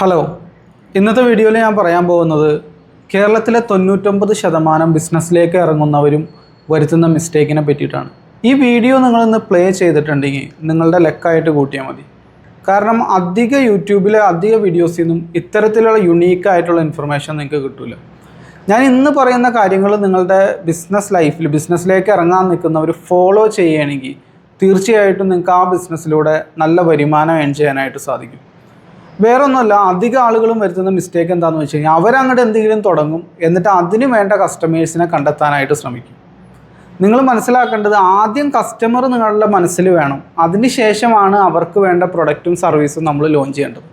Hello. ഇന്നത്തെ വീഡിയോയിൽ ഞാൻ പറയാൻ പോകുന്നത് കേരളത്തിലെ തൊണ്ണൂറ്റൊമ്പത് ശതമാനം ബിസിനസ്സിലേക്ക് ഇറങ്ങുന്നവരും വരുത്തുന്ന മിസ്റ്റേക്കിനെ പറ്റിയിട്ടാണ്. ഈ വീഡിയോ നിങ്ങളിന്ന് പ്ലേ ചെയ്തിട്ടുണ്ടെങ്കിൽ നിങ്ങളുടെ ലെക്കായിട്ട് കൂട്ടിയാൽ മതി. കാരണം അധിക യൂട്യൂബിലെ അധിക വീഡിയോസിൽ നിന്നും ഇത്തരത്തിലുള്ള യുണീക്കായിട്ടുള്ള ഇൻഫർമേഷൻ നിങ്ങൾക്ക് കിട്ടില്ല ഞാൻ ഇന്ന് പറയുന്ന കാര്യങ്ങൾ നിങ്ങളുടെ ബിസിനസ് ലൈഫിൽ ബിസിനസ്സിലേക്ക് ഇറങ്ങാൻ നിൽക്കുന്നവർ ഫോളോ ചെയ്യുകയാണെങ്കിൽ തീർച്ചയായിട്ടും നിങ്ങൾക്ക് ആ ബിസിനസ്സിലൂടെ നല്ല വരുമാനം ഏൺ ചെയ്യാനായിട്ട് സാധിക്കും. വേറെ ഒന്നുമല്ല അധിക ആളുകളും വരുത്തുന്ന മിസ്റ്റേക്ക് എന്താണെന്ന് വെച്ച് കഴിഞ്ഞാൽ അവരങ്ങോട്ട് എന്തെങ്കിലും തുടങ്ങും എന്നിട്ട് അതിന് വേണ്ട കസ്റ്റമേഴ്സിനെ കണ്ടെത്താനായിട്ട് ശ്രമിക്കും. നിങ്ങൾ മനസ്സിലാക്കേണ്ടത് ആദ്യം കസ്റ്റമർ നിങ്ങളുടെ മനസ്സിൽ വേണം. അതിനുശേഷമാണ് അവർക്ക് വേണ്ട പ്രൊഡക്റ്റും സർവീസും നമ്മൾ ലോഞ്ച് ചെയ്യേണ്ടത്.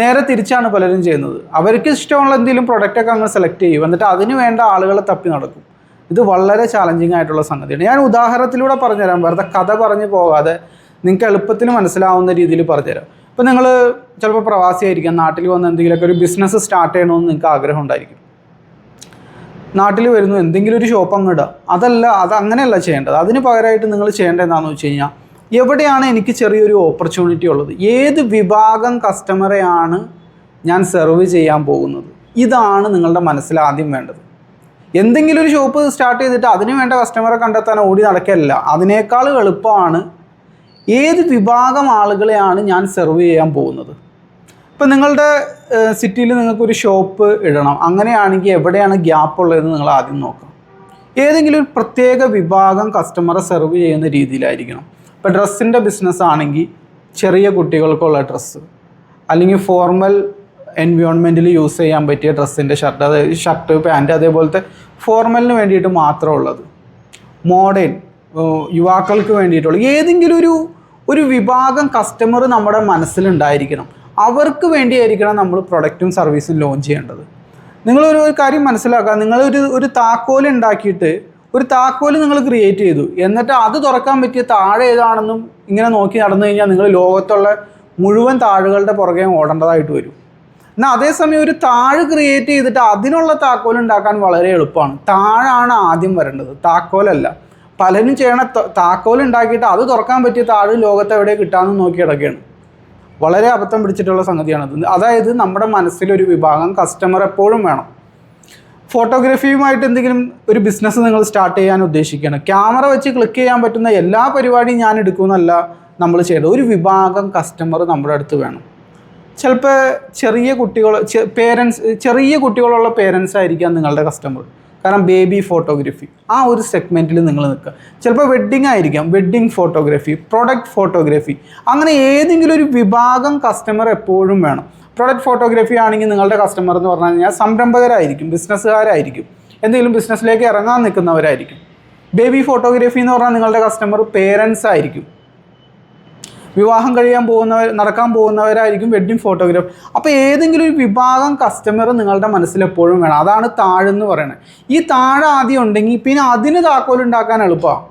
നേരെ തിരിച്ചാണ് പലരും ചെയ്യുന്നത്. അവർക്ക് ഇഷ്ടമുള്ള എന്തെങ്കിലും പ്രൊഡക്റ്റൊക്കെ അങ്ങ് സെലക്ട് ചെയ്യും എന്നിട്ട് അതിന് വേണ്ട ആളുകളെ തപ്പി നടക്കും. ഇത് വളരെ ചാലഞ്ചിങ് ആയിട്ടുള്ള സംഗതിയാണ്. ഞാൻ ഉദാഹരണത്തിലൂടെ പറഞ്ഞുതരാം. വെറുതെ കഥ പറഞ്ഞു പോകാതെ നിങ്ങൾക്ക് എളുപ്പത്തിൽ മനസ്സിലാവുന്ന രീതിയിൽ പറഞ്ഞുതരാം. ഇപ്പം നിങ്ങൾ ചിലപ്പോൾ പ്രവാസിയായിരിക്കാം നാട്ടിൽ വന്ന് എന്തെങ്കിലുമൊക്കെ ഒരു ബിസിനസ് സ്റ്റാർട്ട് ചെയ്യണമെന്ന് നിങ്ങൾക്ക് ആഗ്രഹം ഉണ്ടായിരിക്കും. നാട്ടിൽ വരുന്നു എന്തെങ്കിലും ഒരു ഷോപ്പ് അങ്ങ് ഇടുക അതല്ല അത് അങ്ങനെയല്ല ചെയ്യേണ്ടത്. അതിന് പകരമായിട്ട് നിങ്ങൾ ചെയ്യേണ്ടത് എന്താണെന്ന് വെച്ച് കഴിഞ്ഞാൽ എവിടെയാണ് എനിക്ക് ചെറിയൊരു ഓപ്പർച്യൂണിറ്റി ഉള്ളത്? ഏത് വിഭാഗം കസ്റ്റമറെയാണ് ഞാൻ സെർവ് ചെയ്യാൻ പോകുന്നത്? ഇതാണ് നിങ്ങളുടെ മനസ്സിൽ ആദ്യം വേണ്ടത്. എന്തെങ്കിലും ഒരു ഷോപ്പ് സ്റ്റാർട്ട് ചെയ്തിട്ട് അതിന് വേണ്ട കസ്റ്റമറെ കണ്ടെത്താൻ ഓടി നടക്കല്ല. അതിനേക്കാൾ എളുപ്പമാണ് ഏത് വിഭാഗം ആളുകളെയാണ് ഞാൻ സെർവ് ചെയ്യാൻ പോകുന്നത്? ഇപ്പം നിങ്ങളുടെ സിറ്റിയിൽ നിങ്ങൾക്കൊരു ഷോപ്പ് ഇടണം. അങ്ങനെയാണെങ്കിൽ എവിടെയാണ് ഗ്യാപ്പ് ഉള്ളതെന്ന് നിങ്ങൾ ആദ്യം നോക്കാം ഏതെങ്കിലും ഒരു പ്രത്യേക വിഭാഗം കസ്റ്റമറെ സെർവ് ചെയ്യുന്ന രീതിയിലായിരിക്കണം. ഇപ്പോൾ ഡ്രസ്സിന്റെ ബിസിനസ് ആണെങ്കിൽ ചെറിയ കുട്ടികൾക്കുള്ള ഡ്രസ്സ് അല്ലെങ്കിൽ ഫോർമൽ എൻവയോൺമെന്റിൽ യൂസ് ചെയ്യാൻ പറ്റിയ ഡ്രസ്സിന്റെ ഷർട്ട് അതായത് ഷർട്ട് പാന്റ് അതേപോലത്തെ ഫോർമലിന് വേണ്ടിയിട്ട് മാത്രമുള്ളത് മോഡേൺ യുവാക്കൾക്ക് വേണ്ടിയിട്ടുള്ള ഏതെങ്കിലും ഒരു ഒരു വിഭാഗം കസ്റ്റമർ നമ്മുടെ മനസ്സിലുണ്ടായിരിക്കണം. അവർക്ക് വേണ്ടിയായിരിക്കണം നമ്മൾ പ്രൊഡക്റ്റും സർവീസും ലോഞ്ച് ചെയ്യേണ്ടത്. നിങ്ങളൊരു കാര്യം മനസ്സിലാക്കുക. നിങ്ങളൊരു ഒരു താക്കോൽ ഉണ്ടാക്കിയിട്ട് ഒരു താക്കോൽ നിങ്ങൾ ക്രിയേറ്റ് ചെയ്തു. എന്നിട്ട് അത് തുറക്കാൻ പറ്റിയ താഴെ ഏതാണെന്നും ഇങ്ങനെ നോക്കി നടന്നു കഴിഞ്ഞാൽ നിങ്ങൾ ലോകത്തുള്ള മുഴുവൻ താഴുകളുടെ പുറകെ ഓടേണ്ടതായിട്ട് വരും. എന്നാൽ അതേസമയം ഒരു താഴ് ക്രിയേറ്റ് ചെയ്തിട്ട് അതിനുള്ള താക്കോൽ ഉണ്ടാക്കാൻ വളരെ എളുപ്പമാണ്. താഴാണ് ആദ്യം വരേണ്ടത്. താക്കോലല്ല. പലരും ചെയ്യണ താക്കോൽ ഉണ്ടാക്കിയിട്ട് അത് തുറക്കാൻ പറ്റിയ താഴ് ലോകത്ത് എവിടെ കിട്ടാമെന്ന് നോക്കി കിടക്കുകയാണ് വളരെ അബദ്ധം പിടിച്ചിട്ടുള്ള സംഗതിയാണത്. അതായത് നമ്മുടെ മനസ്സിലൊരു വിഭാഗം കസ്റ്റമർ എപ്പോഴും വേണം. ഫോട്ടോഗ്രാഫിയുമായിട്ട് എന്തെങ്കിലും ഒരു ബിസിനസ് നിങ്ങൾ സ്റ്റാർട്ട് ചെയ്യാൻ ഉദ്ദേശിക്കുകയാണ്. ക്യാമറ വെച്ച് ക്ലിക്ക് ചെയ്യാൻ പറ്റുന്ന എല്ലാ പരിപാടിയും ഞാൻ എടുക്കുമെന്നല്ല നമ്മൾ ചെയ്യേണ്ടത്. ഒരു വിഭാഗം കസ്റ്റമർ നമ്മുടെ അടുത്ത് വേണം. ചിലപ്പോൾ ചെറിയ കുട്ടികൾ പേരൻസ് ചെറിയ കുട്ടികളുള്ള പേരൻസ് ആയിരിക്കാം നിങ്ങളുടെ കസ്റ്റമർ കാരണം ബേബി ഫോട്ടോഗ്രഫി ആ ഒരു സെഗ്മെന്റിൽ നിങ്ങൾ നിൽക്കുക. ചിലപ്പോൾ വെഡ്ഡിങ് ആയിരിക്കാം വെഡ്ഡിങ് ഫോട്ടോഗ്രഫി പ്രൊഡക്റ്റ് ഫോട്ടോഗ്രഫി അങ്ങനെ ഏതെങ്കിലും ഒരു വിഭാഗം കസ്റ്റമർ എപ്പോഴും വേണം. പ്രൊഡക്റ്റ് ഫോട്ടോഗ്രഫി ആണെങ്കിൽ നിങ്ങളുടെ കസ്റ്റമർ എന്ന് പറഞ്ഞു കഴിഞ്ഞാൽ സംരംഭകരായിരിക്കും ബിസിനസ്സുകാരായിരിക്കും എന്തെങ്കിലും ബിസിനസ്സിലേക്ക് ഇറങ്ങാൻ നിൽക്കുന്നവരായിരിക്കും. ബേബി ഫോട്ടോഗ്രഫി എന്ന് പറഞ്ഞാൽ നിങ്ങളുടെ കസ്റ്റമർ പേരൻസ് ആയിരിക്കും. വിവാഹം കഴിയാൻ പോകുന്നവർ നടക്കാൻ പോകുന്നവരായിരിക്കും വെഡ്ഡിങ് ഫോട്ടോഗ്രാഫ് അപ്പോൾ ഏതെങ്കിലും ഒരു വിഭാഗം കസ്റ്റമർ നിങ്ങളുടെ മനസ്സിൽ എപ്പോഴും വേണം. അതാണ് താഴെന്ന് പറയുന്നത് ഈ താഴെ ആദ്യം ഉണ്ടെങ്കിൽ പിന്നെ അതിന് താക്കോൽ ഉണ്ടാക്കാൻ എളുപ്പമാണ്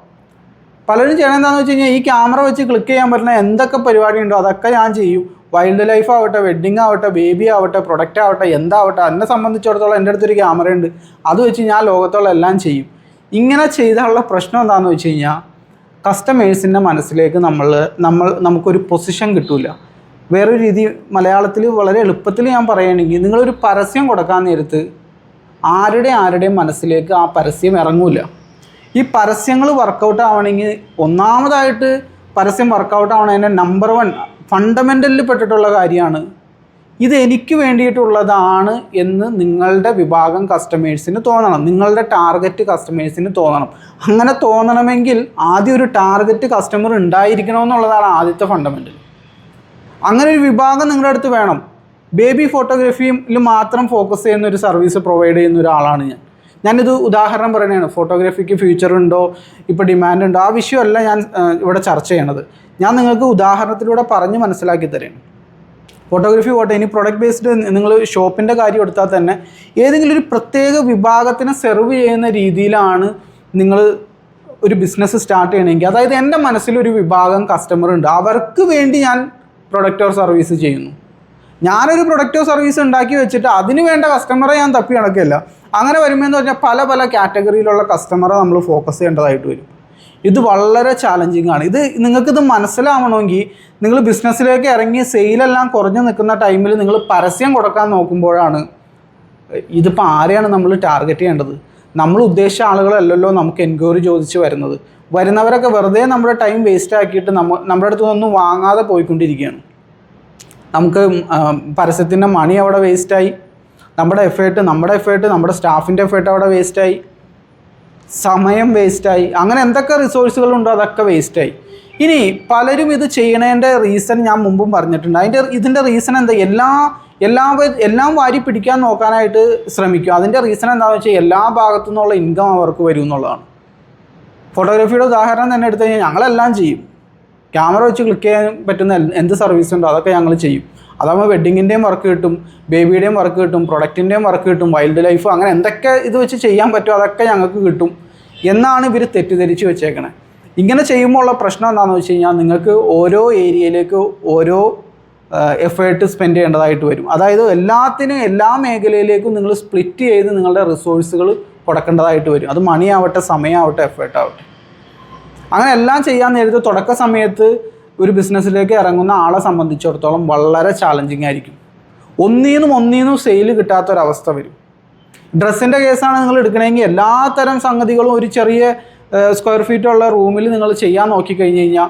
പലരും ചെയ്യണത് എന്താണെന്ന് വെച്ച് കഴിഞ്ഞാൽ ഈ ക്യാമറ വെച്ച് ക്ലിക്ക് ചെയ്യാൻ പറ്റുന്ന എന്തൊക്കെ പരിപാടി ഉണ്ടോ അതൊക്കെ ഞാൻ ചെയ്യും. വൈൽഡ് ലൈഫ് ആവട്ടെ വെഡ്ഡിങ് ആവട്ടെ ബേബി ആവട്ടെ പ്രൊഡക്റ്റ് ആവട്ടെ എന്താവട്ടെ എന്നെ സംബന്ധിച്ചിടത്തോളം എന്റെ അടുത്തൊരു ക്യാമറ ഉണ്ട്. അത് വെച്ച് ഞാൻ ലോകത്തോളം എല്ലാം ചെയ്യും. ഇങ്ങനെ ചെയ്താലുള്ള പ്രശ്നം എന്താണെന്ന് വെച്ച് കഴിഞ്ഞാൽ കസ്റ്റമേഴ്സിന്റെ മനസ്സിലേക്ക് നമ്മൾ നമ്മൾ നമുക്കൊരു പൊസിഷൻ കിട്ടില്ല വേറൊരു രീതി മലയാളത്തിൽ വളരെ എളുപ്പത്തിൽ ഞാൻ പറയുകയാണെങ്കിൽ നിങ്ങളൊരു പരസ്യം കൊടുക്കാൻ നേരത്ത് ആരുടെ ആരുടെയും മനസ്സിലേക്ക് ആ പരസ്യം ഇറങ്ങൂല. ഈ പരസ്യങ്ങൾ വർക്കൗട്ട് ആവണമെങ്കിൽ ഒന്നാമതായിട്ട് പരസ്യം വർക്കൗട്ട് ആവണതിന്റെ നമ്പർ വൺ ഫണ്ടമെന്റലിൽ പെട്ടിട്ടുള്ള കാര്യമാണ് ഇത് എനിക്ക് വേണ്ടിയിട്ടുള്ളതാണ് എന്ന് നിങ്ങളുടെ വിഭാഗം കസ്റ്റമേഴ്സിന് തോന്നണം. നിങ്ങളുടെ ടാർഗറ്റ് കസ്റ്റമേഴ്സിന് തോന്നണം. അങ്ങനെ തോന്നണമെങ്കിൽ ആദ്യം ഒരു ടാർഗറ്റ് കസ്റ്റമർ ഉണ്ടായിരിക്കണമെന്നുള്ളതാണ് ആദ്യത്തെ ഫണ്ടമെന്റൽ അങ്ങനെ ഒരു വിഭാഗം നിങ്ങളുടെ അടുത്ത് വേണം. ബേബി ഫോട്ടോഗ്രാഫിയിൽ മാത്രം ഫോക്കസ് ചെയ്യുന്ന ഒരു സർവീസ് പ്രൊവൈഡ് ചെയ്യുന്ന ഒരാളാണ് ഞാൻ. ഞാനിത് ഉദാഹരണം പറയുന്നതാണ് ഫോട്ടോഗ്രാഫിക്ക് ഫ്യൂച്ചർ ഉണ്ടോ? ഇപ്പോൾ ഡിമാൻഡ് ഉണ്ടോ? ആ വിഷയമല്ല ഞാൻ ഇവിടെ ചർച്ച ചെയ്യണത്. ഞാൻ നിങ്ങൾക്ക് ഉദാഹരണത്തിലൂടെ പറഞ്ഞ് മനസ്സിലാക്കി തരാം ഫോട്ടോഗ്രാഫി പോട്ടെ ഇനി പ്രൊഡക്റ്റ് ബേസ്ഡ് നിങ്ങൾ ഷോപ്പിന്റെ കാര്യം എടുത്താൽ തന്നെ ഏതെങ്കിലും ഒരു പ്രത്യേക വിഭാഗത്തിനെ സെർവ് ചെയ്യുന്ന രീതിയിലാണ് നിങ്ങൾ ഒരു ബിസിനസ് സ്റ്റാർട്ട് ചെയ്യണമെങ്കിൽ. അതായത് എന്റെ മനസ്സിലൊരു വിഭാഗം കസ്റ്റമർ ഉണ്ട്. അവർക്ക് വേണ്ടി ഞാൻ പ്രൊഡക്റ്റ് ഓർ സർവീസ് ചെയ്യുന്നു. ഞാനൊരു പ്രൊഡക്റ്റോ സർവീസ് ഉണ്ടാക്കി വെച്ചിട്ട് അതിന് വേണ്ട കസ്റ്റമറെ ഞാൻ തപ്പി നടക്കില്ല അങ്ങനെ വരുമ്പോൾ എന്ന് പറഞ്ഞാൽ പല പല കാറ്റഗറിയിലുള്ള കസ്റ്റമറെ നമ്മൾ ഫോക്കസ് ചെയ്യേണ്ടതായിട്ട് വരും. ഇത് വളരെ ചാലഞ്ചിങ് ആണ്. ഇത് നിങ്ങൾക്കിത് മനസ്സിലാവണമെങ്കിൽ നിങ്ങൾ ബിസിനസ്സിലേക്ക് ഇറങ്ങി സെയിലെല്ലാം കുറഞ്ഞു നിൽക്കുന്ന ടൈമിൽ നിങ്ങൾ പരസ്യം കൊടുക്കാൻ നോക്കുമ്പോഴാണ് ഇതിപ്പോൾ ആരെയാണ് നമ്മൾ ടാർഗറ്റ് ചെയ്യേണ്ടത്? നമ്മൾ ഉദ്ദേശിച്ച ആളുകളല്ലല്ലോ നമുക്ക് എൻക്വയറി ചോദിച്ച് വരുന്നത്. വരുന്നവരൊക്കെ വെറുതെ നമ്മുടെ ടൈം വേസ്റ്റ് ആക്കിയിട്ട് നമ്മ നമ്മുടെ അടുത്ത് നിന്നൊന്നും വാങ്ങാതെ പോയിക്കൊണ്ടിരിക്കുകയാണ്. നമുക്ക് പരസ്യത്തിന്റെ മണി അവിടെ വേസ്റ്റായി നമ്മുടെ എഫേർട്ട് നമ്മുടെ എഫേർട്ട് നമ്മുടെ സ്റ്റാഫിന്റെ എഫേർട്ട് അവിടെ വേസ്റ്റായി സമയം വേസ്റ്റായി അങ്ങനെ എന്തൊക്കെ റിസോഴ്സുകളുണ്ടോ അതൊക്കെ വേസ്റ്റായി ഇനി പലരും ഇത് ചെയ്യണതിന്റെ റീസൺ ഞാൻ മുമ്പും പറഞ്ഞിട്ടുണ്ട്. അതിന്റെ ഇതിന്റെ റീസൺ എന്താ? എല്ലാ എല്ലാ എല്ലാം വാരി പിടിക്കാൻ നോക്കാനായിട്ട് ശ്രമിക്കും അതിന്റെ റീസൺ എന്താണെന്ന് വെച്ചാൽ എല്ലാ ഭാഗത്തു നിന്നുള്ള ഇൻകം അവർക്ക് വരും എന്നുള്ളതാണ് ഫോട്ടോഗ്രാഫിയുടെ ഉദാഹരണം തന്നെ എടുത്തു കഴിഞ്ഞാൽ ഞങ്ങളെല്ലാം ചെയ്യും. ക്യാമറ വെച്ച് ക്ലിക്ക് ചെയ്യാൻ പറ്റുന്ന എന്ത് സർവീസ് ഉണ്ടോ അതൊക്കെ ഞങ്ങൾ ചെയ്യും. അതാകുമ്പോൾ വെഡ്ഡിങ്ങിന്റെയും വർക്ക് കിട്ടും ബേബിയുടെയും വർക്ക് കിട്ടും പ്രൊഡക്റ്റിന്റെയും വർക്ക് കിട്ടും വൈൽഡ് ലൈഫ് അങ്ങനെ എന്തൊക്കെ ഇത് വെച്ച് ചെയ്യാൻ പറ്റുമോ അതൊക്കെ ഞങ്ങൾക്ക് കിട്ടും. എന്നാണ് ഇവർ തെറ്റിദ്ധരിച്ച് വെച്ചേക്കണേ. ഇങ്ങനെ ചെയ്യുമ്പോൾ ഉള്ള പ്രശ്നം എന്താണെന്ന് വെച്ച് കഴിഞ്ഞാൽ നിങ്ങൾക്ക് ഓരോ ഏരിയയിലേക്ക് ഓരോ എഫേർട്ട് സ്പെൻഡ് ചെയ്യേണ്ടതായിട്ട് വരും. അതായത് എല്ലാത്തിനും എല്ലാ മേഖലയിലേക്കും നിങ്ങൾ സ്പ്ലിറ്റ് ചെയ്ത് നിങ്ങളുടെ റിസോഴ്സുകൾ കൊടുക്കേണ്ടതായിട്ട് വരും. അത് മണിയാവട്ടെ സമയമാവട്ടെ എഫേർട്ട് ആവട്ടെ അങ്ങനെ എല്ലാം ചെയ്യാൻ നേരത്തെ തുടക്ക സമയത്ത് ഒരു ബിസിനസ്സിലേക്ക് ഇറങ്ങുന്ന ആളെ സംബന്ധിച്ചിടത്തോളം വളരെ ചാലഞ്ചിങ് ആയിരിക്കും. ഒന്നീന്നും ഒന്നീന്നും സെയിൽ കിട്ടാത്തൊരവസ്ഥ വരും. ഡ്രസ്സിന്റെ കേസാണ് നിങ്ങൾ എടുക്കണമെങ്കിൽ എല്ലാ തരം സംഗതികളും ഒരു ചെറിയ സ്ക്വയർ ഫീറ്റ് ഉള്ള റൂമിൽ നിങ്ങൾ ചെയ്യാൻ നോക്കിക്കഴിഞ്ഞ് കഴിഞ്ഞാൽ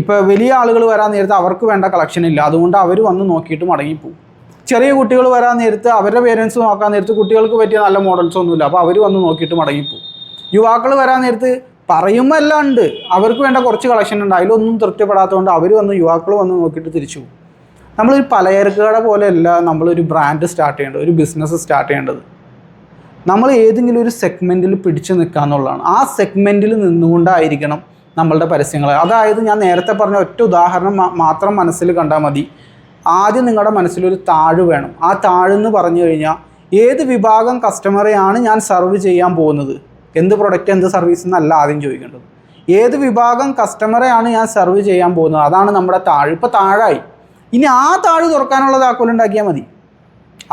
ഇപ്പോൾ വലിയ ആളുകൾ വരാൻ നേരത്ത് അവർക്ക് വേണ്ട കളക്ഷൻ ഇല്ല. അതുകൊണ്ട് അവർ വന്ന് നോക്കിയിട്ട് മടങ്ങിപ്പോവും. ചെറിയ കുട്ടികൾ വരാൻ നേരത്ത് അവരുടെ പേരൻസ് നോക്കാൻ നേരത്ത് കുട്ടികൾക്ക് പറ്റിയ നല്ല മോഡൽസ് ഒന്നുമില്ല. അപ്പോൾ അവർ വന്ന് നോക്കിയിട്ട് മടങ്ങിപ്പോവും. യുവാക്കൾ വരാൻ നേരത്ത് പറയുമ്പോൾ അവർക്ക് വേണ്ട കുറച്ച് കളക്ഷൻ ഉണ്ട്. അതിലൊന്നും തൃപ്തിപ്പെടാത്തതുകൊണ്ട് അവർ വന്ന് യുവാക്കൾ വന്ന് നോക്കിയിട്ട് തിരിച്ചു നമ്മളൊരു പലചരക്ക് കട പോലെയല്ല നമ്മളൊരു ബ്രാൻഡ് സ്റ്റാർട്ട് ചെയ്യേണ്ടത് ഒരു ബിസിനസ് സ്റ്റാർട്ട് ചെയ്യേണ്ടത്. നമ്മൾ ഏതെങ്കിലും ഒരു സെഗ്മെന്റിൽ പിടിച്ചു നിൽക്കുക എന്നുള്ളതാണ്. ആ സെഗ്മെന്റിൽ നിന്നുകൊണ്ടായിരിക്കണം നമ്മളുടെ പരസ്യങ്ങൾ അതായത് ഞാൻ നേരത്തെ പറഞ്ഞ ഒറ്റ ഉദാഹരണം മാത്രം മനസ്സിൽ കണ്ടാൽ മതി. ആദ്യം നിങ്ങളുടെ മനസ്സിലൊരു താഴ് വേണം. ആ താഴെന്ന് പറഞ്ഞു കഴിഞ്ഞാൽ ഏത് വിഭാഗം കസ്റ്റമറെയാണ് ഞാൻ സർവ് ചെയ്യാൻ പോകുന്നത്? എന്ത് പ്രൊഡക്റ്റ് എന്ത് സർവീസ് എന്നല്ല ആദ്യം ചോദിക്കേണ്ടത്. ഏത് വിഭാഗം കസ്റ്റമറെയാണ് ഞാൻ സെർവ് ചെയ്യാൻ പോകുന്നത്? അതാണ് നമ്മുടെ താഴ്. ഇപ്പോൾ താഴായി. ഇനി ആ താഴ് തുറക്കാനുള്ള താക്കോലുണ്ടാക്കിയാൽ മതി.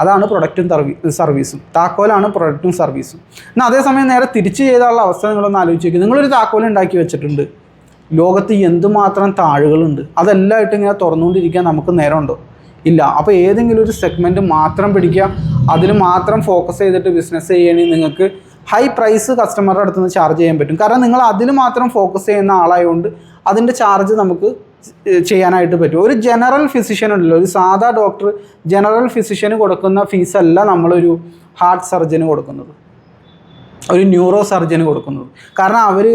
അതാണ് പ്രൊഡക്റ്റും സർവീസും താക്കോലാണ് പ്രൊഡക്റ്റും സർവീസും എന്നാൽ അതേസമയം നേരെ തിരിച്ച് ചെയ്താലുള്ള അവസ്ഥ നിങ്ങളൊന്ന് ആലോചിച്ച് നോക്കി നിങ്ങളൊരു താക്കോൽ ഉണ്ടാക്കി വെച്ചിട്ടുണ്ട്. ലോകത്ത് എന്തുമാത്രം താഴുകളുണ്ട്? അതെല്ലാം ആയിട്ട് ഇങ്ങനെ തുറന്നുകൊണ്ടിരിക്കാൻ നമുക്ക് നേരമുണ്ടോ? ഇല്ല. അപ്പോൾ ഏതെങ്കിലും ഒരു സെഗ്മെന്റ് മാത്രം പിടിക്കുക. അതിൽ മാത്രം ഫോക്കസ് ചെയ്തിട്ട് ബിസിനസ് ചെയ്യണമെങ്കിൽ നിങ്ങൾക്ക് ഹൈ പ്രൈസ് കസ്റ്റമറുടെ അടുത്ത് നിന്ന് ചാർജ് ചെയ്യാൻ പറ്റും. കാരണം നിങ്ങൾ അതിൽ മാത്രം ഫോക്കസ് ചെയ്യുന്ന ആളായതുകൊണ്ട് അതിന്റെ ചാർജ് നമുക്ക് ചെയ്യാനായിട്ട് പറ്റും. ഒരു ജനറൽ ഫിസിഷ്യൻ ഉണ്ടല്ലോ ഒരു സാധാ ഡോക്ടർ ജനറൽ ഫിസിഷ്യന് കൊടുക്കുന്ന ഫീസല്ല നമ്മളൊരു ഹാർട്ട് സർജന് കൊടുക്കുന്നത്. ഒരു ന്യൂറോ സർജന് കൊടുക്കുന്നത്. കാരണം അവർ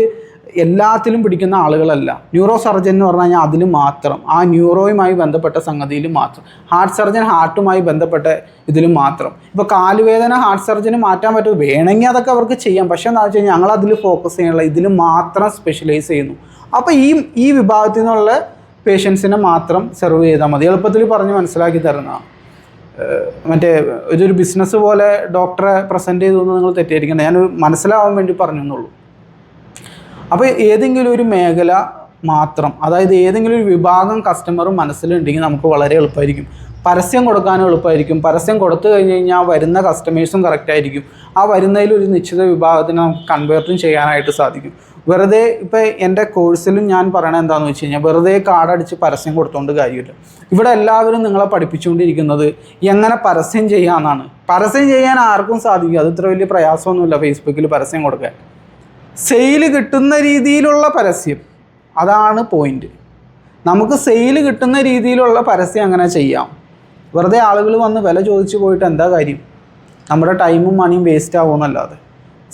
എല്ലാത്തിലും പിടിക്കുന്ന ആളുകളല്ല. ന്യൂറോ സർജൻ എന്ന് പറഞ്ഞു കഴിഞ്ഞാൽ അതിൽ മാത്രം. ആ ന്യൂറോയുമായി ബന്ധപ്പെട്ട സംഗതിയിൽ മാത്രം. ഹാർട്ട് സർജൻ ഹാർട്ടുമായി ബന്ധപ്പെട്ട ഇതിൽ മാത്രം. ഇപ്പോൾ കാലുവേദന ഹാർട്ട് സർജന് മാറ്റാൻ പറ്റും. വേണമെങ്കിൽ അതൊക്കെ അവർക്ക് ചെയ്യാം. പക്ഷേ എന്താ വെച്ച് കഴിഞ്ഞാൽ ഞങ്ങൾ അതിൽ ഫോക്കസ് ചെയ്യാനുള്ള ഇതിൽ മാത്രം സ്പെഷ്യലൈസ് ചെയ്യുന്നു. അപ്പോൾ ഈ ഈ വിഭാഗത്തിൽ നിന്നുള്ള പേഷ്യൻസിനെ മാത്രം സെർവ് ചെയ്താൽ മതി. എളുപ്പത്തിൽ പറഞ്ഞ് മനസ്സിലാക്കി തരുന്നതാണ് ഏഹ് മറ്റേ ഇതൊരു ബിസിനസ് പോലെ ഡോക്ടറെ പ്രസന്റ് ചെയ്തു നിങ്ങൾ തെറ്റിദ്ധരിക്കേണ്ട. ഞാൻ മനസ്സിലാവാൻ വേണ്ടി പറഞ്ഞു എന്നുള്ളൂ അപ്പോൾ ഏതെങ്കിലും ഒരു മേഖല മാത്രം അതായത് ഏതെങ്കിലും ഒരു വിഭാഗം കസ്റ്റമർ മനസ്സിലുണ്ടെങ്കിൽ നമുക്ക് വളരെ എളുപ്പമായിരിക്കും. പരസ്യം കൊടുക്കാനും എളുപ്പമായിരിക്കും. പരസ്യം കൊടുത്തു കഴിഞ്ഞ് കഴിഞ്ഞാൽ വരുന്ന കസ്റ്റമേഴ്സും കറക്റ്റ് ആയിരിക്കും. ആ വരുന്നതിൽ ഒരു നിശ്ചിത വിഭാഗത്തിന് നമുക്ക് കൺവേർട്ടും ചെയ്യാനായിട്ട് സാധിക്കും. വെറുതെ ഇപ്പോൾ എന്റെ കോഴ്സിലും ഞാൻ പറയണത് എന്താണെന്ന് വെച്ച് കഴിഞ്ഞാൽ വെറുതെ കാർഡടിച്ച് പരസ്യം കൊടുത്തുകൊണ്ട് കാര്യമില്ല. ഇവിടെ എല്ലാവരും നിങ്ങളെ പഠിപ്പിച്ചുകൊണ്ടിരിക്കുന്നത് എങ്ങനെ പരസ്യം ചെയ്യാമെന്നാണ് പരസ്യം ചെയ്യാൻ ആർക്കും സാധിക്കും. അത് ഇത്ര വലിയ പ്രയാസമൊന്നുമില്ല ഫേസ്ബുക്കിൽ പരസ്യം കൊടുക്കാൻ. സെയിൽ കിട്ടുന്ന രീതിയിലുള്ള പരസ്യം. അതാണ് പോയിന്റ് നമുക്ക് സെയിൽ കിട്ടുന്ന രീതിയിലുള്ള പരസ്യം അങ്ങനെ ചെയ്യാം. വെറുതെ ആളുകൾ വന്ന് വില ചോദിച്ചു പോയിട്ട് എന്താ കാര്യം? നമ്മുടെ ടൈമും മണിയും വേസ്റ്റ് ആവുമെന്നല്ലാതെ.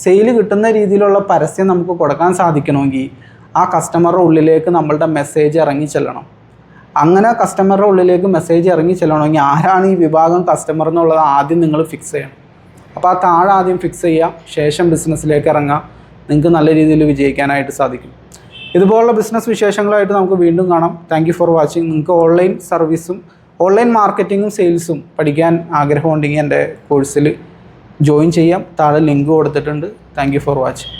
സെയിൽ കിട്ടുന്ന രീതിയിലുള്ള പരസ്യം നമുക്ക് കൊടുക്കാൻ സാധിക്കണമെങ്കിൽ ആ കസ്റ്റമറുടെ ഉള്ളിലേക്ക് നമ്മളുടെ മെസ്സേജ് ഇറങ്ങി ചെല്ലണം. അങ്ങനെ കസ്റ്റമറുടെ ഉള്ളിലേക്ക് മെസ്സേജ് ഇറങ്ങി ചെല്ലണമെങ്കിൽ ആരാണ് ഈ വിഭാഗം കസ്റ്റമർ എന്നുള്ളത് ആദ്യം നിങ്ങൾ ഫിക്സ് ചെയ്യണം. അപ്പോൾ ആ താഴെ ആദ്യം ഫിക്സ് ചെയ്യുക ശേഷം ബിസിനസ്സിലേക്ക് ഇറങ്ങുക നിങ്ങൾക്ക് നല്ല രീതിയിൽ വിജയിക്കാനായിട്ട് സാധിക്കും. ഇതുപോലുള്ള ബിസിനസ് വിശേഷങ്ങളായിട്ട് നമുക്ക് വീണ്ടും കാണാം. താങ്ക് ഫോർ വാച്ചിങ് നിങ്ങൾക്ക് ഓൺലൈൻ സർവീസും ഓൺലൈൻ മാർക്കറ്റിങ്ങും സെയിൽസും പഠിക്കാൻ ആഗ്രഹമുണ്ടെങ്കിൽ എന്റെ കോഴ്സിൽ ജോയിൻ ചെയ്യാം. താഴെ ലിങ്ക് കൊടുത്തിട്ടുണ്ട്. Thank for watching